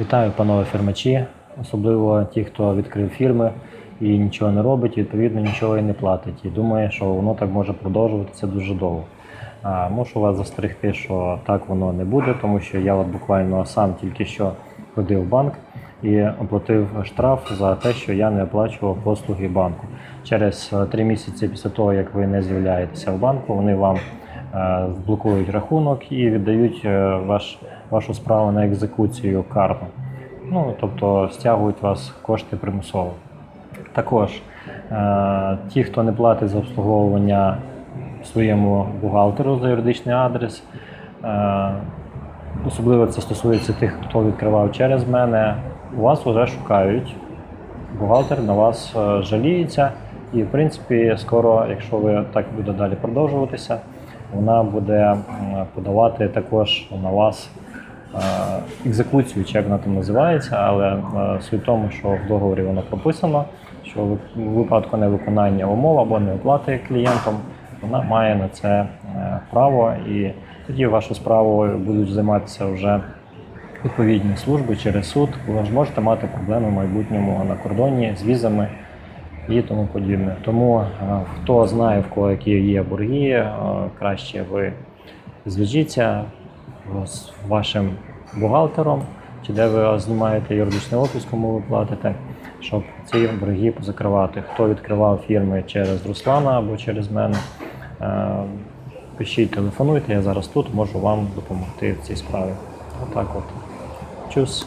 Вітаю, панове фермачі, особливо ті, хто відкрив фірми і нічого не робить, і відповідно нічого і не платить. І думає, що воно так може продовжуватися дуже довго. А, Мушу вас застерегти, що так воно не буде, тому що я от буквально сам тільки що ходив в банк і оплатив штраф за те, що я не оплачував послуги банку. Через е, три місяці після того, як ви не з'являєтеся в банку, вони вам е, блокують рахунок і віддають е, ваш, вашу справу на екзекуцію карно. Ну, тобто стягують вас кошти примусово. Також е, ті, хто не платить за обслуговування своєму бухгалтеру за юридичний адрес, е, особливо це стосується тих, хто відкривав через мене, у вас вже шукають. Бухгалтер на вас е, жаліється, і в принципі, скоро, якщо ви так буде далі продовжуватися, вона буде подавати також на вас екзекуцію, чи як вона там називається, але е, суть в тому, що в договорі воно прописано, що в випадку невиконання умов або неоплати клієнтом, вона має на це е, право, і тоді вашу справу будуть займатися вже відповідні служби через суд. Ви ж можете мати проблеми в майбутньому на кордоні з візами і тому подібне. Тому е, хто знає, в кого які є борги, краще ви зв'яжіться з вашим бухгалтером, чи де ви знімаєте юридичний офіс, кому ви платите, щоб ці борги позакривати. Хто відкривав фірми через Руслана або через мене, е, пишіть, телефонуйте, я зараз тут можу вам допомогти в цій справі. Отак от. Чус.